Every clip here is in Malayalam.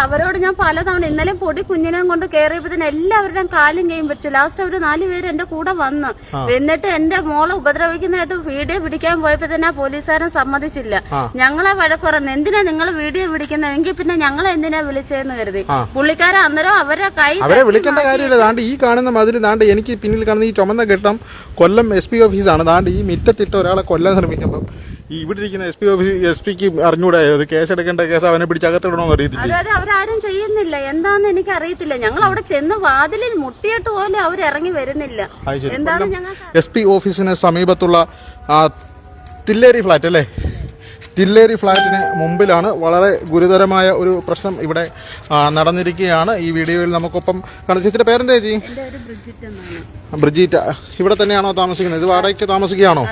അവരോട് ഞാൻ പലതവണ ഇന്നലെ പൊടി കുഞ്ഞിനെയും കൊണ്ട് കയറിയപ്പോഴത്തേന് എല്ലാവരുടെയും കാലും കൈയും പിടിച്ചു. ലാസ്റ്റ് അവർ നാലുപേര് എന്റെ കൂടെ വന്ന് എന്നിട്ട് എന്റെ മോളെ ഉപദ്രവിക്കുന്നതായിട്ട് വീഡിയോ പിടിക്കാൻ പോയപ്പോ തന്നെ പോലീസുകാരൻ സമ്മതിച്ചില്ല. ഞങ്ങളെ വഴക്കുറന്ന് എന്തിനാ നിങ്ങൾ വീഡിയോ പിടിക്കുന്നത് എങ്കിൽ പിന്നെ ഞങ്ങളെ എന്തിനാ വിളിച്ചതെന്ന് കരുതി. പുള്ളിക്കാരൻ അന്നേരം അവരെ കൈ അവരെ വിളിക്കേണ്ട കാര്യമില്ല. ദാണ്ട് ഈ കാണുന്ന മതിൽ ദാണ്ട് എനിക്ക് പിന്നിൽ കാണുന്ന ഈ ചുമന്ന കെട്ടം കൊല്ലം എസ് പി ഓഫീസാണ് ദാണ്ട് ഈ മിറ്റത്തിട്ട് ഒരാളെ കൊല്ലാൻ ശ്രമിക്കുമ്പോൾ ഈ ഇവിടെ ഇരിക്കുന്ന എസ് പി ഓഫീസ് എസ് പിക്ക് അറിഞ്ഞൂടായോ അത് കേസെടുക്കേണ്ട കേസ് അവനെ പിടിച്ച് അകത്തിടണമെന്ന് അറിയത്തില്ല? അതായത് അവരാരും ചെയ്യുന്നില്ല. എന്താന്ന് എനിക്ക് അറിയത്തില്ല ഞങ്ങൾ അവിടെ ചെന്ന് വാതിലിൽ മുട്ടിയിട്ട് പോലും അവർ ഇറങ്ങി വരുന്നില്ല. അത് ശരി. എന്താന്ന് ഞങ്ങൾ എസ് പി ഓഫീസിന് സമീപത്തുള്ള ആ, തില്ലേരി ഫ്ലാറ്റ് അല്ലേ? തില്ലേരി ഫ്ലാറ്റിന് മുമ്പിലാണ് വളരെ ഗുരുതരമായ ഒരു പ്രശ്നം ഇവിടെ ആ, നടന്നിരിക്കുകയാണ്. ഈ വീഡിയോയിൽ നമുക്കൊപ്പം കാണും. ചേച്ചിയുടെ പേരെന്താ ചേച്ചി? എന്റെ ഒരു ബ്രിഡ്ജിറ്റ് എന്നാണ്. ബ്രിജീറ്റ ഇവിടെ തന്നെയാണോ താമസിക്കുന്നത്? ഇത് വാടകയ്ക്ക് താമസിക്കുകയാണോ?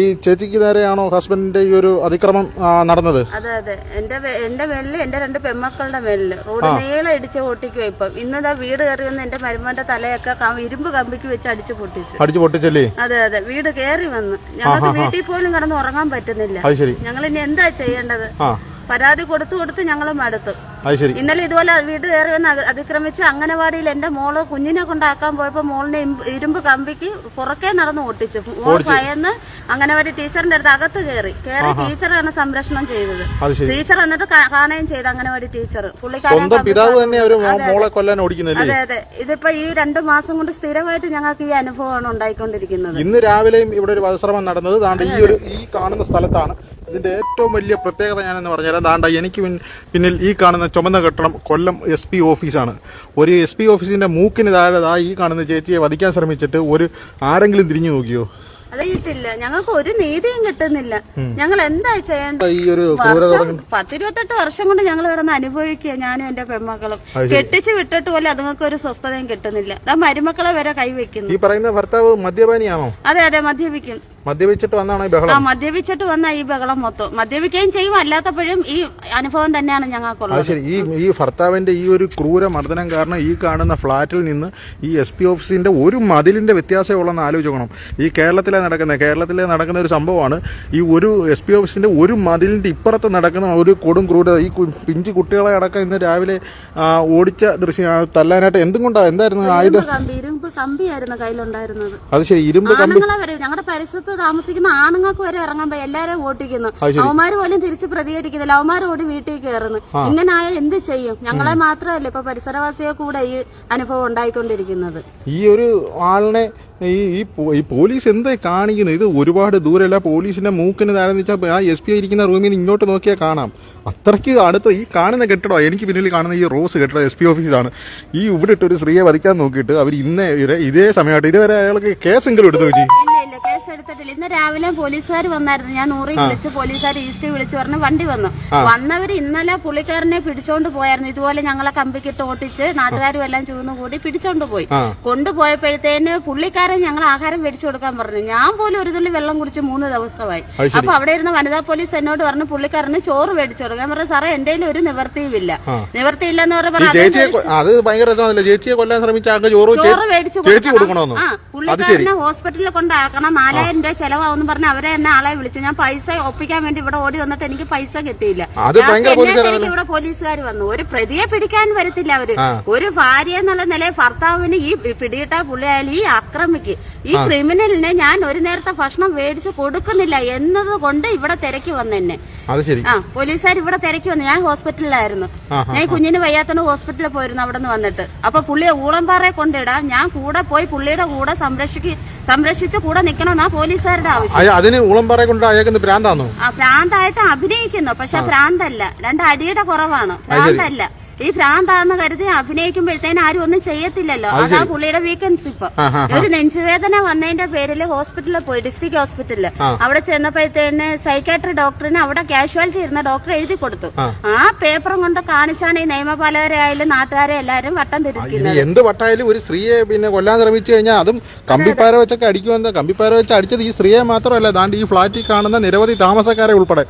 ഈ, ചേച്ചിക്ക് നേരെയാണോ ഹസ്ബൻഡിന്റെ ഈ ഒരു അതിക്രമം നടന്നത്? അതെ അതെ. എന്റെ എന്റെ മേലിൽ എന്റെ രണ്ട് പെമ്മക്കളുടെ മേലിൽ റോഡ് നീളം ഇടിച്ച് പൊട്ടിക്കുക ഇപ്പം. ഇന്നതാ വീട് കയറി വന്ന് എന്റെ മരുമോന്റെ തലയൊക്കെ ഇരുമ്പ് കമ്പിക്ക് വെച്ച് അടിച്ചു പൊട്ടിച്ചു. അടിച്ചു പൊട്ടിച്ചല്ലേ? അതെ അതെ. വീട് കയറി വന്ന്. ഞങ്ങൾക്ക് വീട്ടിൽ പോലും കിടന്ന് ഉറങ്ങാൻ പറ്റുന്നില്ല. ഞങ്ങൾ ഇനി എന്താ ചെയ്യേണ്ടത്? പരാതി കൊടുത്തു കൊടുത്ത് ഞങ്ങളും മടുത്തു. ഇന്നലെ ഇതുപോലെ വീട് കയറി വന്ന് അതിക്രമിച്ച് അംഗനവാടിയിൽ എന്റെ മോൾ കുഞ്ഞിനെ കൊണ്ടാക്കാൻ പോയപ്പോ മോളിനെ ഇരുമ്പ് കമ്പിക്ക് പുറക്കേ നടന്ന് ഓട്ടിച്ചു. മോൾ ഭയന്ന് അംഗനവാടി ടീച്ചറിന്റെ അടുത്ത് അകത്ത് കയറി. കയറി ടീച്ചറാണ് സംരക്ഷണം ചെയ്തത്. ടീച്ചർ എന്നിട്ട് കാണുകയും ചെയ്ത് അംഗനവാടി ടീച്ചർ. പുള്ളിക്കാരൻ അതെ അതെ. ഇതിപ്പോ ഈ രണ്ടു മാസം കൊണ്ട് സ്ഥിരമായിട്ട് ഞങ്ങൾക്ക് ഈ അനുഭവമാണ് ഉണ്ടായിക്കൊണ്ടിരിക്കുന്നത്. ഇന്ന് രാവിലെയും ഇവിടെ ഒരു വധശ്രമം നടന്നത്. ഈ ഒരു ഈ കാണുന്ന സ്ഥലത്താണ് ഇതിന്റെ ഏറ്റവും വലിയ പ്രത്യേകത ഞാനെന്ന് പറഞ്ഞാൽ അതാണ്ട എനിക്ക് പിന്നിൽ ഈ കാണുന്ന ചുമന്ന കെട്ടണം കൊല്ലം എസ് പി ഓഫീസാണ്. ഒരു എസ് പി ഓഫീസിന്റെ മൂക്കിന് താഴെ ആ ഈ കാണുന്ന ചേച്ചിയെ വധിക്കാൻ ശ്രമിച്ചിട്ട് ഒരു ആരെങ്കിലും തിരിഞ്ഞു നോക്കിയോ? അറിയത്തില്ല. ഞങ്ങൾക്ക് ഒരു നീതിയും കിട്ടുന്നില്ല. ഞങ്ങൾ എന്താ ചെയ്യേണ്ടത്? ഈ ഒരു പത്തിരുപത്തെട്ട് വർഷം കൊണ്ട് ഞങ്ങൾ കിടന്ന് അനുഭവിക്കുക ഞാനും എന്റെ പെൺമക്കളും. കെട്ടിച്ച് വിട്ടിട്ട് പോലെ അതുങ്ങൾക്ക് ഒരു സ്വസ്ഥതയും കിട്ടുന്നില്ല. മരുമക്കളെ വരെ കൈവയ്ക്കുന്നു. ഈ പറയുന്ന ഭർത്താവ് മദ്യപാനിയാണോ? അതെ അതെ മദ്യപിക്കും. മദ്യപിച്ചിട്ട് വന്നാണ് ഈ ആ മദ്യപിച്ചിട്ട് വന്ന ഈ ബഹളം മൊത്തം. മദ്യപിക്കുകയും ചെയ്യും. അല്ലാത്തപ്പോഴും ഈ അനുഭവം തന്നെയാണ് ഞങ്ങൾക്കുള്ളത്. ശരി. ഈ ഈ ഭർത്താവിന്റെ ഈ ഒരു ക്രൂര മർദ്ദനം കാരണം ഈ കാണുന്ന ഫ്ളാറ്റിൽ നിന്ന് ഈ എസ് പി ഓഫീസിന്റെ ഒരു മതിലിന്റെ വ്യത്യാസം ഉള്ളെന്ന് ആലോചിക്കണം ഈ കേരളത്തിലെ നടക്കുന്ന കേരളത്തിലെ നടക്കുന്ന ഒരു സംഭവമാണ് ഈ ഒരു എസ് പി ഓഫീസിന്റെ ഒരു മതിലിന്റെ ഇപ്പുറത്ത് നടക്കുന്ന ഒരു കൊടും ക്രൂരത. ഈ പിഞ്ചു കുട്ടികളെ അടക്കം ഇന്ന് രാവിലെ ഓടിച്ച ദൃശ്യം തല്ലാനായിട്ട് എന്തും കൊണ്ടാ എന്തായിരുന്നു ആയുധം? കമ്പിയായിരുന്നു കയ്യിലുണ്ടായിരുന്നത്. അത് ശരി. ഇരുമ്പ് കമ്പി ഞങ്ങളുടെ പരിസരത്ത് താമസിക്കുന്ന ആണുങ്ങൾക്ക് വരെ ഇറങ്ങാൻ പോയി എല്ലാരും ഓട്ടിക്കുന്നു. അവന്മാര് പോലും തിരിച്ച് പ്രതികരിക്കുന്നില്ല. അവന്മാർ ഓടി വീട്ടിൽ കയറുന്നു ഇങ്ങനായ എന്ത് ചെയ്യും? ഞങ്ങളെ മാത്രമല്ല ഇപ്പൊ പരിസരവാസിയെ കൂടെ ഈ അനുഭവം ഉണ്ടായിക്കൊണ്ടിരിക്കുന്നത്? ഈ ഒരു ആളിനെ ഈ ഈ പോലീസ് എന്താ കാണിക്കുന്നത്? ഇത് ഒരുപാട് ദൂരമല്ല പോലീസിന്റെ മൂക്കിന് താഴെ വെച്ചാൽ ആ എസ് പി ഇരിക്കുന്ന റൂമിൽ നിന്ന് ഇങ്ങോട്ട് നോക്കിയാൽ കാണാം. അത്രയ്ക്ക് അടുത്ത് ഈ കാണുന്ന കെട്ടിടം എനിക്ക് പിന്നിൽ കാണുന്ന ഈ റോസ് കെട്ടിടം എസ് പി ഓഫീസാണ്. ഈ ഇവിടെ ഇട്ട് ഒരു സ്ത്രീയെ വധിക്കാൻ നോക്കിയിട്ട് അവർ ഇന്നേ ഇതേ സമയമായിട്ട് ഇതുവരെ അയാൾക്ക് കേസെങ്കിലും എടുത്തു വെച്ചി എടുത്തിട്ടില്ല ഇന്ന് രാവിലെ പോലീസുകാർ വന്നായിരുന്നു. ഞാൻ നൂറി വിളിച്ച് പോലീസുകാർ ഈസ്റ്റ് വിളിച്ചു പറഞ്ഞ് വണ്ടി വന്നു. വന്നവർ ഇന്നലെ പുള്ളിക്കാരനെ പിടിച്ചോണ്ട് പോയായിരുന്നു. ഇതുപോലെ ഞങ്ങളെ കമ്പിക്കിട്ട് ഓട്ടിച്ച് നാട്ടുകാരും എല്ലാം ചൂന്ന് കൂടി പിടിച്ചോണ്ട് പോയി. കൊണ്ടുപോയപ്പോഴത്തേന് പുള്ളിക്കാരൻ ഞങ്ങൾ ആഹാരം മേടിച്ചു കൊടുക്കാൻ പറഞ്ഞു. ഞാൻ പോലും ഒരു തുള്ളി വെള്ളം കുടിച്ച് മൂന്ന് ദിവസമായി. അപ്പൊ അവിടെ ഇരുന്ന വനിതാ പോലീസ് എന്നോട് പറഞ്ഞു പുള്ളിക്കാരന് ചോറ് മേടിച്ചു കൊടുക്കാൻ പറഞ്ഞു സാറേ എന്റെ ഒരു നിവർത്തിയുമില്ല നിവർത്തിയില്ല എന്ന് പറഞ്ഞപ്പോൾ ചേച്ചിയെ കൊല്ലാൻ ശ്രമിച്ച ചോറ് മേടിച്ചു കൊടുക്കണം. പുള്ളിക്കാരനെ ഹോസ്പിറ്റലിൽ കൊണ്ടാക്കണം. നാലായിരം രൂപ ചെലവാന്ന് പറഞ്ഞ് അവരെ എന്നെ ആളെ വിളിച്ചു. ഞാൻ പൈസ ഒപ്പിക്കാൻ വേണ്ടി ഇവിടെ ഓടി വന്നിട്ട് എനിക്ക് പൈസ കിട്ടിയില്ല. ഇവിടെ പോലീസുകാർ വന്നു. ഒരു പ്രതിയെ പിടിക്കാൻ വരത്തില്ല അവർ. ഒരു ഭാര്യ എന്നുള്ള നിലയിൽ ഭർത്താവിന് ഈ പിടിയിട്ട പുള്ളിയായാലും ഈ ആക്രമിക്ക് ഈ ക്രിമിനലിനെ ഞാൻ ഒരു നേരത്തെ ഭക്ഷണം മേടിച്ച് കൊടുക്കുന്നില്ല എന്നത് കൊണ്ട് ഇവിടെ തിരക്കി വന്നെന്നെ ആ പോലീസുകാർ ഇവിടെ തിരക്കി വന്നു. ഞാൻ ഹോസ്പിറ്റലിലായിരുന്നു. ഞാൻ കുഞ്ഞിന് വയ്യാത്തോണ്ട് ഹോസ്പിറ്റലിൽ പോയിരുന്നു അവിടെ നിന്ന് വന്നിട്ട്. അപ്പൊ പുള്ളിയെ ഊളംപാറയെ കൊണ്ടിടാം ഞാൻ കൂടെ പോയി പുള്ളിയുടെ കൂടെ സംരക്ഷിക്ക് സംരക്ഷിച്ച് കൂടെ നിക്കണമെന്നാ പോലീസുകാരുടെ ആവശ്യം. അതിന് ഉളംപാറ കൊണ്ട് അയക്കുന്ന ഭ്രാന്താന്നോ? ആ ഭ്രാന്തായിട്ട് അഭിനയിക്കുന്നു പക്ഷെ ഭ്രാന്തല്ല. രണ്ട് അടിയുടെ കുറവാണ്. ഭ്രാന്തല്ല. ഈ ഭ്രാന്താന്ന് കരുതി അഭിനയിക്കുമ്പോഴത്തേനും ആരും ഒന്നും ചെയ്യത്തില്ലല്ലോ. അതാ പുള്ളിയുടെ വീക്കൻസ് ഇപ്പൊ. ഒരു നെഞ്ചുവേദന വന്നതിന്റെ പേരിൽ ഹോസ്പിറ്റലിൽ പോയി ഡിസ്ട്രിക്ട് ഹോസ്പിറ്റലിൽ അവിടെ ചെന്നപ്പോഴത്തേന് സൈക്കാട്രി ഡോക്ടറിന് അവിടെ കാഷ്വാലിറ്റി ഇരുന്ന ഡോക്ടർ എഴുതി കൊടുത്തു. ആ. പേപ്പറും കൊണ്ട് കാണിച്ചാണ് ഈ നിയമപാലകരായാലും നാട്ടുകാരെ എല്ലാരും വട്ടം തിരിക്കുന്നത്. എന്ത് വട്ടായാലും ഒരു സ്ത്രീയെ പിന്നെ കൊല്ലാൻ ശ്രമിച്ചു കഴിഞ്ഞാൽ അതും കമ്പിപ്പാര വെച്ചൊക്കെ അടിക്കുമെന്ന്. കമ്പിപ്പാര വെച്ച് അടിച്ചത് ഈ സ്ത്രീയെ മാത്രമല്ല ദാണ്ട് ഈ ഫ്ളാറ്റിൽ കാണുന്ന നിരവധി താമസക്കാരെ ഉൾപ്പെടെ.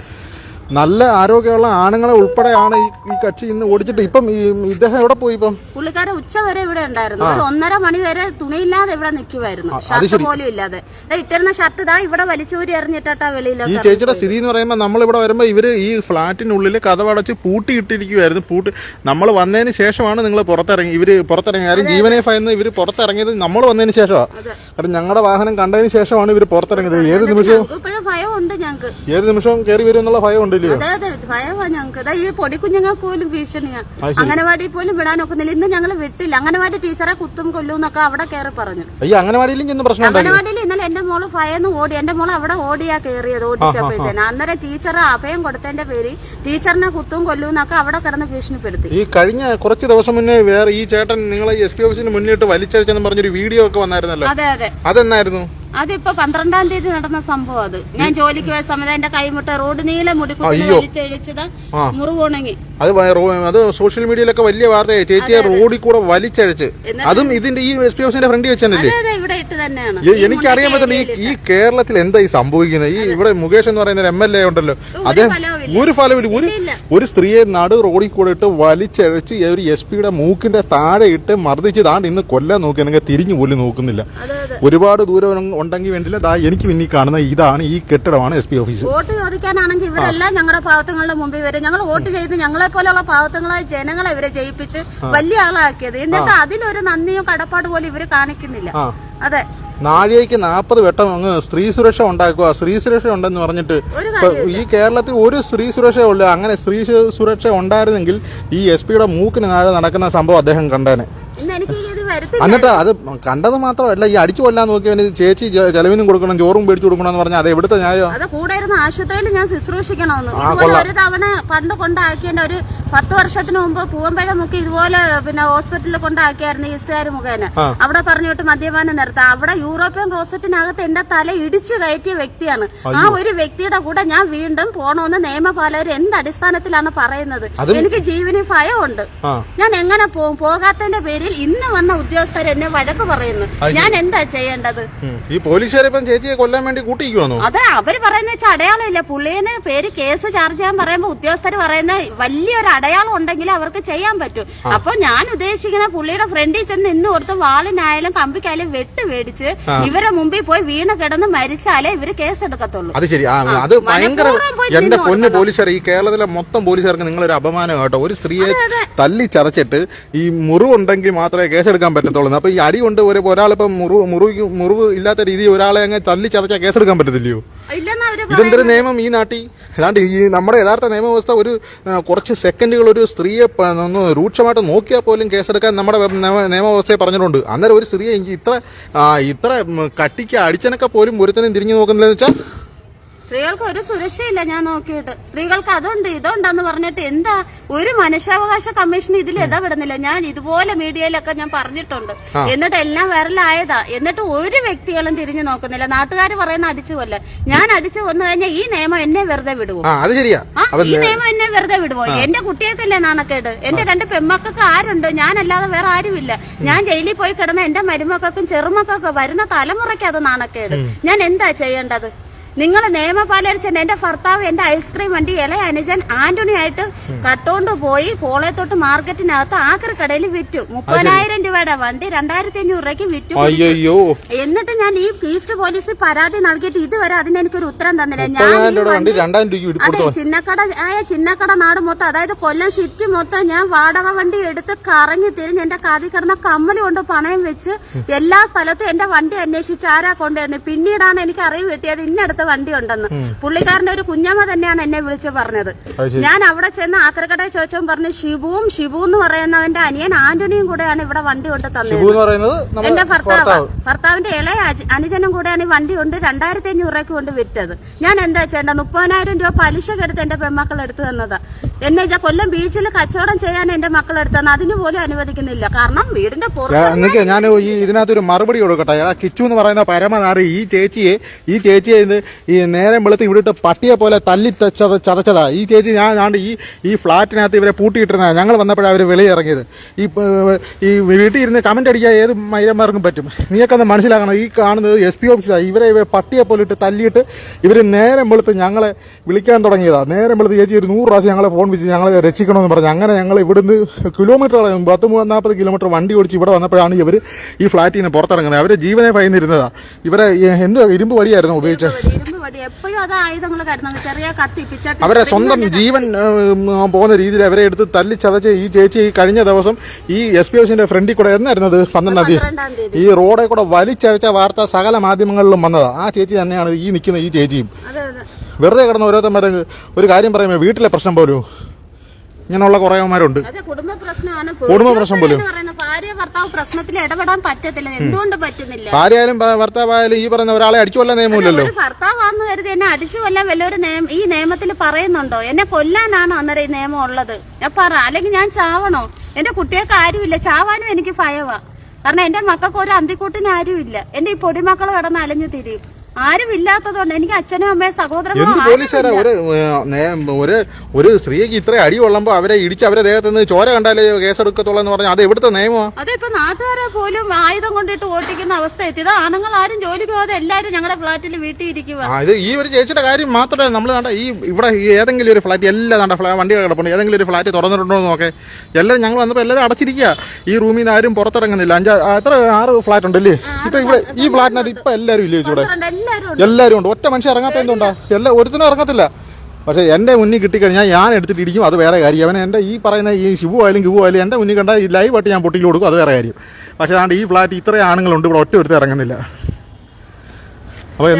നല്ല ആരോഗ്യമുള്ള ആണുങ്ങളെ ഉൾപ്പെടെയാണ് ഈ ഈ കക്ഷി ഇന്ന് ഓടിച്ചിട്ട്. ഇപ്പം ഈ ഇദ്ദേഹം എവിടെ പോയി ഇപ്പം? പുള്ളിക്കാരൻ ഉച്ച വരെ ഇവിടെ ഉണ്ടായിരുന്നു. ഒരു ഒന്നര മണി വരെ തുണിയില്ലാതെ ഇവിടെ നിൽക്കുമായിരുന്നു ഷർട്ട്. പോലും ഇല്ലാതെ. ഇട്ടിരുന്ന ഷർട്ട് ഇതാ ഇവിടെ വലിച്ചൂരി എറിഞ്ഞിട്ടാ ഈ ചേച്ചിയുടെ സ്ഥിതി എന്ന് പറയുമ്പോൾ നമ്മൾ ഇവിടെ വരുമ്പോൾ ഇവർ ഈ ഫ്ളാറ്റിനുള്ളിൽ കഥവടച്ച് പൂട്ടിയിട്ടിരിക്കുമായിരുന്നു പൂട്ടി നമ്മൾ വന്നതിന് ശേഷമാണ് നിങ്ങൾ പുറത്തിറങ്ങി ഇവർ പുറത്തിറങ്ങി കാര്യം ജീവനെ ഭയന്ന് ഇവർ പുറത്തിറങ്ങിയത് നമ്മൾ വന്നതിന് ശേഷമാണ് കാരണം ഞങ്ങളുടെ വാഹനം കണ്ടതിന് ശേഷമാണ് ഇവർ പുറത്തിറങ്ങിയത്. ഏത് നിമിഷവും ഭയമുണ്ട് ഞങ്ങൾക്ക്. ഏത് നിമിഷവും കയറി വരും എന്നുള്ള ഭയം ഉണ്ടല്ലോ അതെ ഞങ്ങൾക്ക് ഈ പൊടി കുഞ്ഞുങ്ങൾക്ക് പോലും ഭീഷണിയാ. അത് ശരി. അംഗനവാടി പോലും വിടാൻ ഒക്കുന്നില്ല ഇന്ന് ഞങ്ങൾ വിട്ടില്ല. അംഗനവാടി ടീച്ചറെ കുത്തും കൊല്ലും എന്നൊക്കെ അവിടെ കയറി പറഞ്ഞു. ഈ അംഗനവാടിയിലും ചെന്ന് പ്രശ്നം അംഗനവാടിയിൽ ഇന്നലെ എന്റെ മോൾ ഭയന്ന് ഓടി. എന്റെ മോൾ അവിടെ ഓടിയാ കയറിയത് ഓടിച്ചപ്പോഴത്തേന്. അന്നേരം ടീച്ചർ അഭയം കൊടുത്തതിന്റെ പേര് ടീച്ചറിനെ കുത്തും കൊല്ലും എന്നൊക്കെ അവിടെ കിടന്ന് ഭീഷണിപ്പെടുത്തി. ഈ കഴിഞ്ഞ കുറച്ച് ദിവസം മുന്നേ വേറെ ഈ ചേട്ടൻ നിങ്ങളെ എസ് പി ഓഫീസിന് മുന്നിട്ട് വലിച്ചഴിച്ചെന്ന് പറഞ്ഞൊരു വീഡിയോ ഒക്കെ വന്നായിരുന്നല്ലോ. അതെ അതെ. അതെന്നായിരുന്നു? അതിപ്പോ പന്ത്രണ്ടാം തീയതി നടന്ന സംഭവം അത്. ഞാൻ ജോലിക്ക് പോയ സമയത്ത് എന്റെ കൈമുട്ട റോഡ് മുടിക്കുത്തി അയ്യോ. വലിച്ചഴിച്ചത് മുറിവുണങ്ങി അത് അത് സോഷ്യൽ മീഡിയയിലൊക്കെ വലിയ വാർത്തയായി. ചേച്ചിയെ റോഡിൽ കൂടെ വലിച്ചഴിച്ച്. അതും ഇതിന്റെ ഈ എസ് പി ഓഫീസിന്റെ ഫ്രണ്ട് വെച്ചല്ലേ എനിക്കറിയാൻ പറ്റുന്ന ഈ കേരളത്തിൽ എന്താ ഈ സംഭവിക്കുന്നത്? ഈ ഇവിടെ മുകേഷ് എന്ന് പറയുന്ന എം എൽ എ ഉണ്ടല്ലോ. അദ്ദേഹം ഒരു ഫലമില്ല ഒരു ഒരു സ്ത്രീയെ നടു റോഡിൽ കൂടെ ഇട്ട് വലിച്ചഴിച്ച് ഒരു എസ് പിയുടെ മൂക്കിന്റെ താഴെ ഇട്ട് മർദ്ദിച്ച് താണ്ട് ഇന്ന് കൊല്ലാൻ നോക്കി. നിങ്ങൾ തിരിഞ്ഞു പോലും നോക്കുന്നില്ല. ഒരുപാട് ദൂരം ഉണ്ടെങ്കിൽ വേണ്ടില്ല. ദാ എനിക്ക് പിന്നെ ഈ കാണുന്ന ഇതാണ് ഈ കെട്ടിടമാണ് എസ് പി ഓഫീസ് വോട്ട് ചോദിക്കാനാണെങ്കിൽ ഇവരെല്ലാം ഞങ്ങളുടെ ഭാഗത്തുങ്ങളുടെ മുമ്പിൽ വരും. ഞങ്ങൾ വോട്ട് ചെയ്ത് ഞങ്ങളെ പോലെയുള്ള പാവത്തങ്ങളായ ജനങ്ങളെ ഇവരെ ജയിപ്പിച്ച് വലിയ ആളാക്കിയത്. എന്നിട്ട് അതിലൊരു നന്ദിയും കടപ്പാട് പോലും ഇവർ കാണിക്കുന്നില്ല. അതെ. നാഴികയ്ക്ക് നാൽപ്പത് വെട്ടം അങ്ങ് സ്ത്രീ സുരക്ഷ ഉണ്ടാക്കുക. സ്ത്രീ സുരക്ഷ ഉണ്ടെന്ന് പറഞ്ഞിട്ട് ഈ കേരളത്തിൽ ഒരു സ്ത്രീ സുരക്ഷ ഉള്ള അങ്ങനെ സ്ത്രീ സുരക്ഷ ഉണ്ടായിരുന്നെങ്കിൽ ഈ എസ് പിയുടെ മൂക്കിന് നാഴെ നടക്കുന്ന സംഭവം അദ്ദേഹം കണ്ടേനെ. എന്നിട്ട് അത് കണ്ടത് മാത്രമല്ല ഈ അടിച്ചു കൊല്ലാൻ നോക്കിയവന് ചേച്ചി ചെലവിനും കൊടുക്കണം ചോറും മേടിച്ചു കൊടുക്കണം എന്ന് പറഞ്ഞാൽ അത് എവിടുത്തെ ന്യായം? അത് ആശുപത്രിയിൽ ഞാൻ ശുശ്രൂഷിക്കണമെന്ന്. ഇതുപോലെ. ഒരു തവണ പണ്ട് കൊണ്ടാക്കിയതിന്റെ ഒരു പത്ത് വർഷത്തിന് മുമ്പ് പൂവമ്പഴ മുക്കി ഇതുപോലെ പിന്നെ ഹോസ്പിറ്റലിൽ കൊണ്ടാക്കിയായിരുന്നു ഈസ്റ്റുകാർ മുഖേന. അവിടെ പറഞ്ഞിട്ട് മദ്യപാനം നിർത്താം. അവിടെ യൂറോപ്യൻ റോസറ്റിനകത്ത് എന്റെ തല ഇടിച്ചു കയറ്റിയ വ്യക്തിയാണ്. ആ ഒരു വ്യക്തിയുടെ കൂടെ ഞാൻ വീണ്ടും പോണമെന്ന് നിയമപാലകർ എന്ത് അടിസ്ഥാനത്തിലാണ് പറയുന്നത്? എനിക്ക് ജീവന് ഭയമുണ്ട്. ഞാൻ എങ്ങനെ പോകും പോകാത്തതിന്റെ പേരിൽ ഇന്ന് വന്ന ഉദ്യോഗസ്ഥർ എന്നെ വഴക്ക് പറയുന്നു. ഞാൻ എന്താ ചെയ്യേണ്ടത്. ഈ പോലീസുകാരെ ഇപ്പം ചേച്ചിയെ കൊല്ലാൻ വേണ്ടി കൂട്ടിയിരിക്കുവാണോ അതെ അവർ പറയുന്ന വെച്ചാൽ അടയാളമില്ല. പുള്ളിന് പേര് കേസ് ചാർജ് ചെയ്യാൻ പറയുമ്പോ ഉദ്യോഗസ്ഥർ പറയുന്ന വലിയൊരു അടയാളം ഉണ്ടെങ്കിൽ അവർക്ക് ചെയ്യാൻ പറ്റും. അപ്പൊ ഞാൻ ഉദ്ദേശിക്കുന്ന പുള്ളിയുടെ ഫ്രണ്ടിൽ ചെന്ന് ഇന്ന് കൊടുത്ത് വാളിനായാലും കമ്പിക്കായാലും വെട്ട് മേടിച്ച് ഇവരെ മുമ്പിൽ പോയി വീണ് കിടന്ന് മരിച്ചാലേ ഇവർ കേസ് എടുക്കത്തുള്ളൂ അത് ശരി. അത് ഭയങ്കര എന്റെ പൊന്ന് പോലീസുകാർ ഈ കേരളത്തിലെ മൊത്തം പോലീസുകാർക്ക് നിങ്ങളൊരു അപമാനം കേട്ടോ. ഒരു സ്ത്രീയെ തല്ലി ചതച്ചിട്ട് ഈ മുറിവുണ്ടെങ്കിൽ മാത്രമേ കേസെടുക്കാൻ പറ്റത്തുള്ളൂ. അപ്പൊ ഈ അടി കൊണ്ട് ഒരു ഒരാളിപ്പം മുറിവ് മുറിവ് മുറിവ് ഇല്ലാത്ത രീതിയിൽ ഒരാളെ അങ്ങ് തല്ലി ചതച്ചാൽ കേസെടുക്കാൻ പറ്റത്തില്ലയോ? ഇതെന്തൊരു നിയമം ഈ നാട്ടിൽ? അല്ലാണ്ട് ഈ നമ്മുടെ യഥാർത്ഥ നിയമവ്യവസ്ഥ ഒരു കുറച്ച് സെക്കൻഡുകൾ ഒരു സ്ത്രീയെ ഒന്ന് രൂക്ഷമായിട്ട് നോക്കിയാൽ പോലും കേസെടുക്കാൻ നമ്മുടെ നിയമ- നിയമവ്യവസ്ഥയെ പറഞ്ഞിട്ടുണ്ട്. അന്നേരം ഒരു സ്ത്രീയെ ഇത്ര ഇത്ര കട്ടിക്ക് അടിച്ചനൊക്കെ പോലും ഒരുത്തനും തിരിഞ്ഞു നോക്കുന്നില്ലെന്ന് വെച്ചാൽ സ്ത്രീകൾക്ക് ഒരു സുരക്ഷയില്ല ഞാൻ നോക്കിയിട്ട്. സ്ത്രീകൾക്ക് അതുണ്ട് ഇതുണ്ടെന്ന് പറഞ്ഞിട്ട് എന്താ? ഒരു മനുഷ്യാവകാശ കമ്മീഷൻ ഇതിൽ ഇടപെടുന്നില്ല. ഞാൻ ഇതുപോലെ മീഡിയയിലൊക്കെ ഞാൻ പറഞ്ഞിട്ടുണ്ട്. എന്നിട്ട് എല്ലാം വരലായതാ എന്നിട്ട് ഒരു വ്യക്തികളും തിരിഞ്ഞു നോക്കുന്നില്ല. നാട്ടുകാർ പറയുന്ന അടിച്ചു കൊല്ല. ഞാൻ അടിച്ചു കൊന്നു കഴിഞ്ഞാൽ ഈ നിയമം എന്നെ വെറുതെ വിടുവോ? ആ അത് ശരിയാ. ഈ നിയമം എന്നെ വെറുതെ വിടുവോ? എന്റെ കുട്ടികൾക്കല്ലേ നാണക്കേട്? എന്റെ രണ്ട് പെമ്മക്കൾക്ക് ആരുണ്ട്? ഞാനല്ലാതെ വേറെ ആരുമില്ല. ഞാൻ ജയിലിൽ പോയി കിടന്ന എന്റെ മരുമക്കൾക്കും ചെറുമക്കൾക്കും വരുന്ന തലമുറയ്ക്ക് അത് നാണക്കേട്. ഞാൻ എന്താ ചെയ്യേണ്ടത്? നിങ്ങൾ നിയമപാലരിച്ചെന്നെ എന്റെ ഭർത്താവ് എന്റെ ഐസ്ക്രീം വണ്ടി ഇല അനുജൻ ആന്റണി ആയിട്ട് കട്ടോണ്ട് പോയി പോളയത്തോട്ട് മാർക്കറ്റിനകത്ത് ആക്രി കടയിൽ വിറ്റു. മുപ്പതിനായിരം രൂപയുടെ വണ്ടി രണ്ടായിരത്തി അഞ്ഞൂറ് രൂപയ്ക്ക് വിറ്റു. അയ്യോ എന്നിട്ട് ഞാൻ ഈ ഈസ്റ്റ് പോലീസിൽ പരാതി നൽകിയിട്ട് ഇതുവരെ അതിന് എനിക്കൊരു ഉത്തരം തന്നില്ല. ഞാൻ ഈ വണ്ടി അതെ ചിന്നക്കട ആയ ചിന്നക്കട നാട് മൊത്തം അതായത് കൊല്ലം സിറ്റി മൊത്തം ഞാൻ വാടക വണ്ടി എടുത്ത് കറങ്ങി തിരിഞ്ഞ് എന്റെ കാതിൽ കിടന്ന കമ്മൽ കൊണ്ട് പണയം വെച്ച് എല്ലാ സ്ഥലത്തും എന്റെ വണ്ടി അന്വേഷിച്ച് ആരാ കൊണ്ടുവന്ന് പിന്നീടാണ് എനിക്ക് അറിവ് കിട്ടിയത് ഇന്നടുത്ത് വണ്ടി ഉണ്ടെന്ന് പുള്ളിക്കാരന്റെ ഒരു കുഞ്ഞമ്മ തന്നെയാണ് എന്നെ വിളിച്ച് പറഞ്ഞത്. ഞാൻ അവിടെ ചെന്ന് ആക്രക്കടയിൽ ചോദിച്ചോ പറഞ്ഞു ഷിബുവും ഷിബു എന്ന് പറയുന്നവന്റെ അനിയൻ ആന്റണിയും കൂടെയാണ് ഇവിടെ വണ്ടി കൊണ്ട് തന്നത്. എന്റെ ഭർത്താവ്. ഭർത്താവ്. ഭർത്താവിന്റെ ഇളയ അനുജനും കൂടെയാണ് ഈ വണ്ടി കൊണ്ട് രണ്ടായിരത്തി അഞ്ഞൂറ് രൂപയ്ക്ക് കൊണ്ട് വിറ്റത്. ഞാൻ എന്താ ചെയ്യേണ്ട മുപ്പതിനായിരം രൂപ പലിശ കെടുത്ത് എന്റെ പെമ്മക്കൾ എടുത്തു തന്നതാ. എന്നെ ഇതാ കൊല്ലം ബീച്ചിൽ കച്ചവടം ചെയ്യാൻ എന്റെ മക്കളെടുത്താണ്. അതിന് പോലും അനുവദിക്കുന്നില്ല. കാരണം വീടിന്റെ പുറത്ത് ഞാൻ ഈ ഇതിനകത്തൊരു മറുപടി കൊടുക്കട്ടെ. എടാ കിച്ചു എന്ന് പറയുന്ന പരമനാറി ഈ ചേച്ചിയെ ഈ ചേച്ചിയെ ഇത് ഈ നേരം വെളുത്ത് ഇവിടുത്തെ പട്ടിയെ പോലെ തല്ലി ചത ചതച്ചതാ. ഈ ചേച്ചി ഞാൻ ഞാണ്ട് ഈ ഈ ഫ്ലാറ്റിനകത്ത് ഇവരെ പൂട്ടിയിട്ടിരുന്ന ഞങ്ങൾ വന്നപ്പോഴാണ് അവർ വെളിയിറങ്ങിയത്. ഈ ഈ വീട്ടിൽ ഇരുന്ന് കമന്റ് അടിക്കാൻ ഏത് മൈരന്മാർക്കും പറ്റും. നീയൊക്കെ ഒന്ന് മനസ്സിലാക്കണം. ഈ കാണുന്നത് എസ് പി ഓഫീസാണ് ഇവരെ ഇവരെ പട്ടിയെ പോലെ ഇട്ട് തല്ലിയിട്ട് ഇവർ നേരം വെളുത്ത് ഞങ്ങളെ വിളിക്കാൻ തുടങ്ങിയതാണ് നേരം വെളുത്ത് ചേച്ചി ഒരു നൂറ് പ്രാവശ്യം ഞങ്ങളെ ഫോൺ വിളിച്ച് ഞങ്ങളെ രക്ഷിക്കണമെന്ന് പറഞ്ഞു. അങ്ങനെ ഞങ്ങൾ ഇവിടുന്ന് കിലോമീറ്റർ പത്ത് നാൽപ്പത് കിലോമീറ്റർ വണ്ടി ഓടിച്ച് ഇവിടെ വന്നപ്പോഴാണ് ഇവർ ഈ ഫ്ലാറ്റിൽ നിന്ന് പുറത്തിറങ്ങുന്നത്. അവരെ ജീവനെ ഭയന്നിരുന്നതാ ഇവരെ എന്ത് ഇരുമ്പ് വടിയായിരുന്നു ഉപയോഗിച്ചത് പിച്ചാത്തി അവരെ സ്വന്തം ജീവൻ പോകുന്ന രീതിയിൽ അവരെ എടുത്ത് തല്ലി ചതച്ച് ഈ ചേച്ചി ഈ കഴിഞ്ഞ ദിവസം ഈ എസ് പി ഓഫീസിന്റെ ഫ്രണ്ടിൽ കൂടെ എന്നായിരുന്നത്? പന്ത്രണ്ടാം തീയതി. ഈ റോഡെ കൂടെ വലിച്ചഴച്ച വാർത്ത സകല മാധ്യമങ്ങളിലും വന്നതാ. ആ ചേച്ചി തന്നെയാണ് ഈ നിൽക്കുന്ന ഈ ചേച്ചിയും. വെറുതെ കിടന്ന് ഓരോരുത്തന്മാരെ ഒരു കാര്യം പറയുമ്പോൾ വീട്ടിലെ പ്രശ്നം പോലും ഇങ്ങനെയുള്ള കുറേമാരുണ്ട് കുടുംബ പ്രശ്നമാണ്. കുടുംബ പ്രശ്നം പോലും. ഭാര്യ ഭർത്താവ് പ്രശ്നത്തിൽ ഇടപെടാൻ പറ്റത്തില്ല. എന്തുകൊണ്ട് പറ്റുന്നില്ല? ഭാര്യയായാലും ഭർത്താവായാലും ഈ പറയുന്ന ഒരാളെ അടിച്ചു കൊല്ലാൻ നിയമമില്ലല്ലോ. ഭർത്താവാന്ന് കരുതി എന്നെ അടിച്ചു കൊല്ലാൻ വല്ലൊരു നിയമം ഈ നിയമത്തിൽ പറയുന്നുണ്ടോ? എന്നെ കൊല്ലാനാണോ അന്നേരം ഈ നിയമം ഉള്ളത്? ഞാൻ പറ അല്ലെങ്കിൽ ഞാൻ ചാവണോ? എന്റെ കുട്ടികൾക്ക് ആരുമില്ല. ചാവാനും എനിക്ക് ഭയവാ. കാരണം എന്റെ മക്കൾക്ക് ഒരു അന്തിക്കൂട്ടിന് ആരുമില്ല. എന്റെ ഈ പൊടിമക്കൾ കടന്ന് അലഞ്ഞു തിരിയും. ആരും ഇല്ലാത്തതുകൊണ്ട് എനിക്ക് അച്ഛനും അമ്മയും സഹോദരനും ഒരു ഒരു സ്ത്രീക്ക് ഇത്ര അടി കൊള്ളുമ്പോ അവരെ ഇടിച്ച് അവരെ ദേഹത്ത് നിന്ന് ചോര കണ്ടാലേ കേസെടുക്കത്തുള്ളൂ എന്ന് പറഞ്ഞാൽ അത് എവിടുത്തെ നിയമോ അതെ ഇപ്പൊ നാട്ടുകാരെ പോലും ആയുധം കൊണ്ടിട്ട് ഓട്ടിക്കുന്ന അവസ്ഥ എത്തിയത് ആണുങ്ങൾ ആരും ജോലിക്ക് പോകാതെ എല്ലാരും ഞങ്ങളുടെ ഫ്ളാറ്റിൽ വീട്ടിൽ ഇരിക്കുക ഇത് ഈ ഒരു ചേച്ചിയുടെ കാര്യം മാത്രമേ നമ്മൾ കണ്ട ഈ ഇവിടെ ഏതെങ്കിലും ഒരു ഫ്ളാറ്റ് എല്ലാം കണ്ട വണ്ടി കിടപ്പുണ്ട്. ഏതെങ്കിലും ഒരു ഫ്ളാറ്റ് തുറന്നിട്ടുണ്ടോ എന്ന് നോക്കെ. എല്ലാവരും ഞങ്ങൾ വന്നപ്പോൾ എല്ലാവരും അടച്ചിരിക്കുക ഈ റൂമിൽ നിന്ന് ആരും പുറത്തിറങ്ങുന്നില്ല. അഞ്ചാ എത്ര ആറ് ഫ്ലാറ്റ് ഉണ്ടല്ലേ? ഇപ്പൊ ഇവിടെ ഈ ഫ്ളാറ്റിനകത്ത് ഇപ്പൊ എല്ലാവരും ഇല്ലേ ചൂടെ ഇവിടെ എല്ലാരും. എല്ലാവരും ഉണ്ട്. ഒറ്റ മനുഷ്യൻ ഇറങ്ങാത്ത എന്തുണ്ടാ എല്ലാ ഒരുത്തിനും ഇറങ്ങത്തില്ല. പക്ഷേ എന്റെ മുന്നിൽ കിട്ടിക്കഴിഞ്ഞാൽ ഞാൻ എടുത്തിട്ട് ഇടിക്കും. അത് വേറെ കാര്യം. അവനെ എന്റെ ഈ പറയുന്ന ഈ ശിവു ആയാലും ഗിവു ആയാലും എന്റെ മുന്നിൽ കണ്ടാൽ ഈ ലൈവ് ആയിട്ട് ഞാൻ പൊട്ടിയിൽ കൊടുക്കും. അത് വേറെ കാര്യം. പക്ഷേ ഈ ഫ്ലാറ്റ് ഇത്രയും ആണുങ്ങളുണ്ട്. ഇവിടെ ഒറ്റ ഒരുത്ത് ഇറങ്ങുന്നില്ല. അപ്പോൾ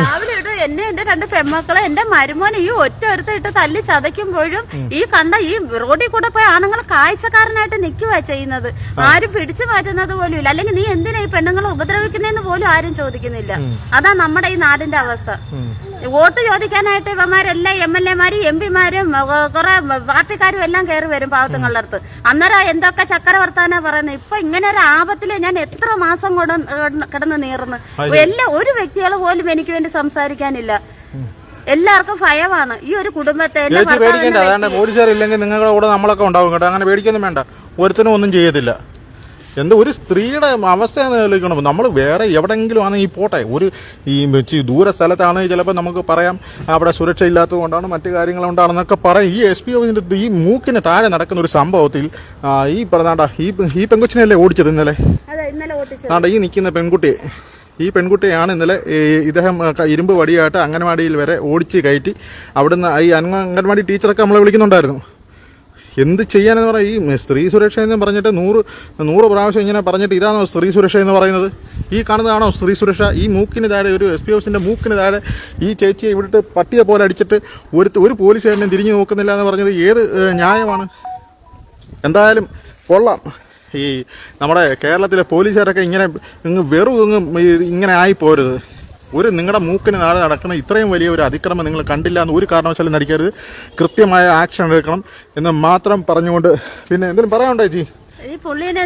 എന്നെ എന്റെ രണ്ട് പെമ്മക്കളെ എന്റെ മരുമോനെ ഈ ഒറ്റ ഒരുത്ത ഇട്ട് തല്ലി ചതയ്ക്കുമ്പോഴും ഈ കണ്ട ഈ റോഡിൽ കൂടെ പോയി ആണുങ്ങൾ കാഴ്ചക്കാരനായിട്ട് നിൽക്കുക ചെയ്യുന്നത്. ആരും പിടിച്ചു മാറ്റുന്നത് പോലും ഇല്ല. അല്ലെങ്കിൽ നീ എന്തിനാ ഈ പെണ്ണുങ്ങളെ ഉപദ്രവിക്കുന്നതെന്ന് പോലും ആരും ചോദിക്കുന്നില്ല. അതാ നമ്മുടെ ഈ നാടിന്റെ അവസ്ഥ. വോട്ട് ചോദിക്കാനായിട്ട് ഇവന്മാരെല്ലാം എം എൽ എമാരും എം പിമാരും കുറെ പാർട്ടിക്കാരും എല്ലാം കയറി വരും പാവത്തുങ്ങളുടെ അടുത്ത് അന്നേരം എന്തൊക്കെ ചക്രവർത്താനാ പറയുന്നത് ഇപ്പൊ ഇങ്ങനെ ഒരു ആപത്തിൽ ഞാൻ എത്ര മാസം കൊണ്ട് കിടന്ന് നീർന്ന് എല്ലാ ഒരു വ്യക്തികൾ പോലും എനിക്ക് വേണ്ടി സംസാരിക്കാനില്ല. എല്ലാവർക്കും ഭയമാണ്. ഈ ഒരു കുടുംബത്തെ പേടിക്കണ്ട. അതാണ്ട് പോലീസുകാരില്ലെങ്കിൽ നിങ്ങളുടെ കൂടെ നമ്മളൊക്കെ ഉണ്ടാവും കേട്ടോ. അങ്ങനെ പേടിക്കൊന്നും വേണ്ട. ഒരുത്തനും ഒന്നും ചെയ്യത്തില്ല. എന്ത് ഒരു സ്ത്രീയുടെ അവസ്ഥ നിലനിൽക്കണം നമ്മൾ വേറെ എവിടെയെങ്കിലും ആണെങ്കിൽ പോട്ടെ. ഒരു ഈ ദൂര സ്ഥലത്താണെങ്കിൽ ചിലപ്പോൾ നമുക്ക് പറയാം അവിടെ സുരക്ഷ ഇല്ലാത്തതുകൊണ്ടാണ് മറ്റു കാര്യങ്ങളുണ്ടാണെന്നൊക്കെ പറയും. ഈ എസ് പി ഒന്നിന്റെ ഈ മൂക്കിന് താഴെ നടക്കുന്ന ഒരു സംഭവത്തിൽ ഈ പറഞ്ഞാണ്ട ഈ ഈ പെങ്കൊച്ചിനെയല്ലേ ഓടിച്ചത് ഇന്നലെ? ആണ്ട ഈ നിൽക്കുന്ന പെൺകുട്ടിയെ ഈ പെൺകുട്ടിയാണ് ഇന്നലെ ഈ ഇദ്ദേഹം ഇരുമ്പ് വടിയായിട്ട് അംഗൻവാടിയിൽ വരെ ഓടിച്ച് കയറ്റി അവിടുന്ന് ഈ അംഗ- അംഗൻവാടി ടീച്ചറൊക്കെ നമ്മളെ വിളിക്കുന്നുണ്ടായിരുന്നു. എന്ത് ചെയ്യാനെന്ന് പറയാം ഈ സ്ത്രീ സുരക്ഷ എന്ന് പറഞ്ഞിട്ട് നൂറ് നൂറ് പ്രാവശ്യം ഇങ്ങനെ പറഞ്ഞിട്ട് ഇതാണോ സ്ത്രീ സുരക്ഷ എന്ന് പറയുന്നത്? ഈ കാണുന്നതാണോ സ്ത്രീ സുരക്ഷ? ഈ മൂക്കിന് താഴെ ഒരു എസ് പി ഓഫീസിന്റെ മൂക്കിന് താഴെ ഈ ചേച്ചിയെ ഇവിടുത്തെ പട്ടിയെ പോലെ അടിച്ചിട്ട് ഒരു ഒരു പോലീസുകാരനെ തിരിഞ്ഞു നോക്കുന്നില്ല എന്ന് പറഞ്ഞത് ഏത് ന്യായമാണ്? എന്തായാലും കൊള്ളാം. ഈ നമ്മുടെ കേരളത്തിലെ പോലീസുകാരൊക്കെ ഇങ്ങനെ ഇങ്ങ് വെറും ഇങ്ങ് ആയി ഇങ്ങനെ ആയിപ്പോരുത് ഒരു നിങ്ങളുടെ മൂക്കിന് നാളെ നടക്കുന്ന ഇത്രയും വലിയ ഒരു അതിക്രമം നിങ്ങൾ കണ്ടില്ല എന്ന് ഒരു കാരണവശാലും നടിക്കരുത്. കൃത്യമായ ആക്ഷൻ എടുക്കണം എന്ന് മാത്രം പറഞ്ഞുകൊണ്ട് പിന്നെ എന്തെങ്കിലും പറയാനുണ്ടോ ജി ഈ പുള്ളിനെ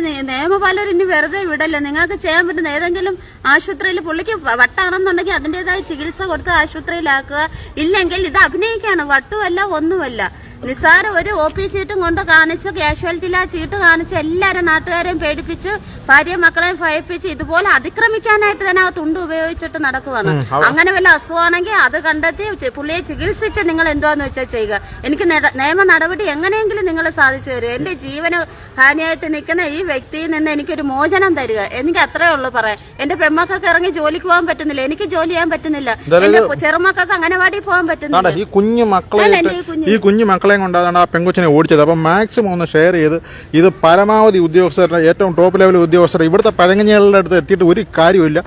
ഇനി വെറുതെ വിടല്ല. നിങ്ങൾക്ക് ചെയ്യാൻ പറ്റുന്ന ഏതെങ്കിലും ആശുപത്രിയിൽ പുള്ളിക്ക് വട്ടാണെന്നുണ്ടെങ്കിൽ അതിന്റേതായ ചികിത്സ കൊടുത്ത് ആശുപത്രിയിലാക്കുക. ഇല്ലെങ്കിൽ ഇത് അഭിനയിക്കാണ് വട്ടുമല്ല ഒന്നുമല്ല. നിസ്സാര ഒരു ഒ പി ചീട്ടും കൊണ്ട് കാണിച്ച് കാഷ്വാലിറ്റിയിൽ ആ ചീട്ട് കാണിച്ച് എല്ലാവരും നാട്ടുകാരെയും പേടിപ്പിച്ച് ഭാര്യ മക്കളെയും ഭയപ്പിച്ച് ഇതുപോലെ അതിക്രമിക്കാനായിട്ട് തന്നെ ആ തുണ്ട് ഉപയോഗിച്ചിട്ട് നടക്കുവാണ്. അങ്ങനെ വല്ല അസുഖമാണെങ്കിൽ അത് കണ്ടെത്തി പുള്ളിയെ ചികിത്സിച്ച് നിങ്ങൾ എന്തുവാന്ന് വെച്ചാൽ ചെയ്യുക. എനിക്ക് നിയമ നടപടി എങ്ങനെയെങ്കിലും നിങ്ങൾ സാധിച്ചു തരും എന്റെ ജീവന് ഹാനിയായിട്ട് നിൽക്കുന്ന ഈ വ്യക്തിയിൽ നിന്ന് എനിക്കൊരു മോചനം തരിക. എനിക്ക് അത്രേ ഉള്ളൂ പറയാൻ. എന്റെ പെമ്മക്കൾക്ക് ഇറങ്ങി ജോലിക്ക് പോകാൻ പറ്റുന്നില്ല. എനിക്ക് ജോലി ചെയ്യാൻ പറ്റുന്നില്ല. എന്റെ ചെറുമക്കൾക്ക് അംഗനവാടി പോകാൻ പറ്റുന്നില്ല. ഈ കുഞ്ഞു മക്കളെ ഈ കുഞ്ഞു കുഞ്ഞു മക്കളെയും കൊണ്ടാണ് ആ പെങ്കൊച്ചിനെ ഓടിച്ചത്. അപ്പം മാക്സിമം ഒന്ന് ഷെയർ ചെയ്ത് ഇത് പരമാവധി ഉദ്യോഗസ്ഥരുടെ ഏറ്റവും ടോപ്പ് ലെവൽ ഉദ്യോഗസ്ഥർ ഇവിടുത്തെ പഴങ്ങഞ്ഞകളുടെ അടുത്ത് എത്തിയിട്ട് ഒരു കാര്യമില്ല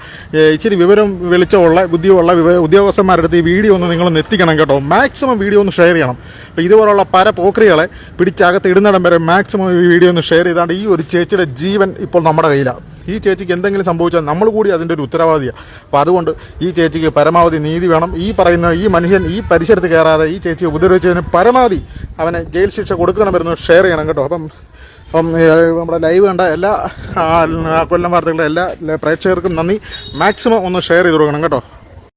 ഇച്ചിരി വിവരം വെളിച്ചമുള്ള ബുദ്ധിയുള്ള ഉദ്യോഗസ്ഥന്മാരുടെ അടുത്ത് ഈ വീഡിയോ ഒന്ന് നിങ്ങളൊന്ന് എത്തിക്കണം കേട്ടോ. മാക്സിമം വീഡിയോ ഒന്ന് ഷെയർ ചെയ്യണം. അപ്പോൾ ഇതുപോലുള്ള പല പോക്രികളെ പിടിച്ചകത്ത് ഇടുന്നിടം വരെ മാക്സിമം ഈ വീഡിയോ ഒന്ന് ഷെയർ ചെയ്താണ്ട് ഈ ഒരു ചേച്ചിയുടെ ജീവൻ ഇപ്പോൾ നമ്മുടെ കയ്യിലാണ് ഈ ചേച്ചിക്ക് എന്തെങ്കിലും സംഭവിച്ചാൽ നമ്മൾ കൂടി അതിന്റെ ഒരു ഉത്തരവാദിയാണ് അപ്പോൾ അതുകൊണ്ട് ഈ ചേച്ചിക്ക് പരമാവധി നീതി വേണം. ഈ പറയുന്ന ഈ മനുഷ്യൻ ഈ പരിസരത്ത് കയറാതെ ഈ ചേച്ചിയെ ഉപദ്രവിച്ചതിന് പരമാവധി അവനെ ജയിൽ ശിക്ഷ കൊടുക്കണമെന്ന് ഷെയർ ചെയ്യണം കേട്ടോ. അപ്പം അപ്പം നമ്മുടെ ലൈവ് കണ്ട എല്ലാ കൊല്ലം വാർത്തകളുടെ എല്ലാ പ്രേക്ഷകർക്കും നന്ദി. മാക്സിമം ഒന്ന് ഷെയർ ചെയ്ത് കൊടുക്കണം കേട്ടോ.